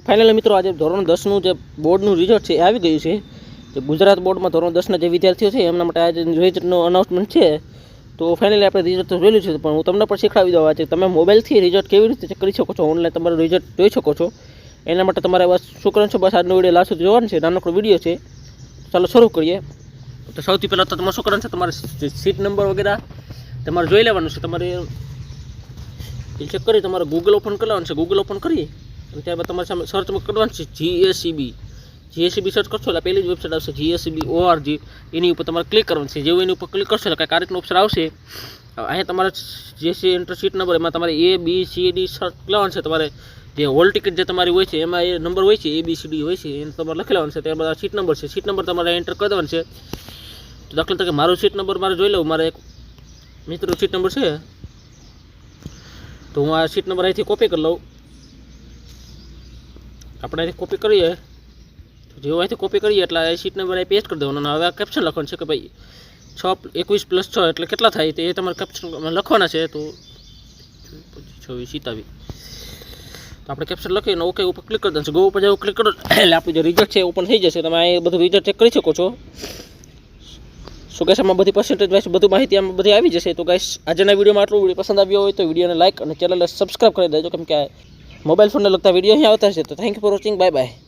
Finally મિત્રો આજે ધોરણ દસનું જે બોર્ડનું રિઝલ્ટ છે એ આવી ગયું છે. જે ગુજરાત બોર્ડમાં ધોરણ દસના જે વિદ્યાર્થીઓ છે, એમના માટે આજે રિઝલ્ટનું અનાઉન્સમેન્ટ છે. તો ફાઇનલી આપણે રિઝલ્ટ તો જોયેલું છે, પણ હું તમને પણ શીખવાડી દઉં આજે તમે મોબાઈલથી રિઝલ્ટ કેવી રીતે ચેક કરી શકો છો? ઓનલાઈન તમારું રિઝલ્ટ જોઈ શકો છો. એના માટે તમારે બસ શું કરવાનું છે, બસ આજનો વીડિયો લાસ્ટ સુધી જોવાનો છે. નાનકડો વીડિયો છે. ચાલો શરૂ કરીએ. તો સૌથી પહેલાં તો તમારે શું છે, તમારે સીટ નંબર વગેરે તમારે જોઈ લેવાનું છે. તમારે ચેક કરી તમારે ગૂગલ ઓપન કરવાનું છે. ગૂગલ ઓપન કરી ત્યારબાદ તમારે સામે સર્ચ કરવાનું છે જીએસસીબી જીએસસીબી સર્ચ કરશો એટલે પહેલી જ વેબસાઇટ આવશે જીએસસીબી ઓઆરજી એની ઉપર તમારે ક્લિક કરવાનું છે. જેવું એની ઉપર ક્લિક કરશો એટલે કાંઈક આ ઓપ્શન આવશે. અહીંયા તમારે જે સી એન્ટર સીટ નંબર એમાં તમારે A B C D search લેવાનું છે. તમારે જે હોલ ટિકિટ જે તમારી હોય છે, એમાં એ નંબર હોય છે એ બી સી ડી હોય છે, એને તમારે લખી લેવાનું છે. ત્યારબાદ આ સીટ નંબર છે. સીટ નંબર તમારે એન્ટર કરી દેવાનું છે. તો દાખલા તરીકે મારો સીટ નંબર મારે જોઈ લઉં. મારે એક મિત્રનો સીટ નંબર છે. તો હું આ સીટ નંબર અહીંથી કોપી કરી લઉં. આપણે અહીંથી કોપી કરીએ, તો જેવું અહીંથી કોપી કરીએ એટલે એ સીટ નંબર અહીં પેસ્ટ કરી દેવાનો. અને હવે કેપ્શન લખવાનું છે કે ભાઈ, છ એકવીસ પ્લસ છ એટલે કેટલા થાય તે તમારે કેપ્શન લખવાના છે, તો છવ્વીસ સિતાવી તો આપણે કેપ્શન લખીને ઓકે ઉપર ક્લિક કરી છે. ગો ઉપર જેવું ક્લિક કરો. એટલે આપણું જે રિઝલ્ટ છે ઓપન થઈ જશે. તમે એ બધું રિઝલ્ટ ચેક કરી શકો છો. સો ગાઈસ આમાં બધી પર્સન્ટેજ વાઇઝ બધું માહિતી આમાં બધી આવી જશે. તો ગાઈસ આજના વિડીયોમાં આટલું. વીડિયો પસંદ આવ્યો હોય તો વિડીયોને લાઇક અને ચેનલને સબસ્ક્રાઈબ કરી દેજો. કેમ કે મોબાઈલ ફોનને લગતા વીડિયો અહીં આવતા છે તો thank you for watching bye bye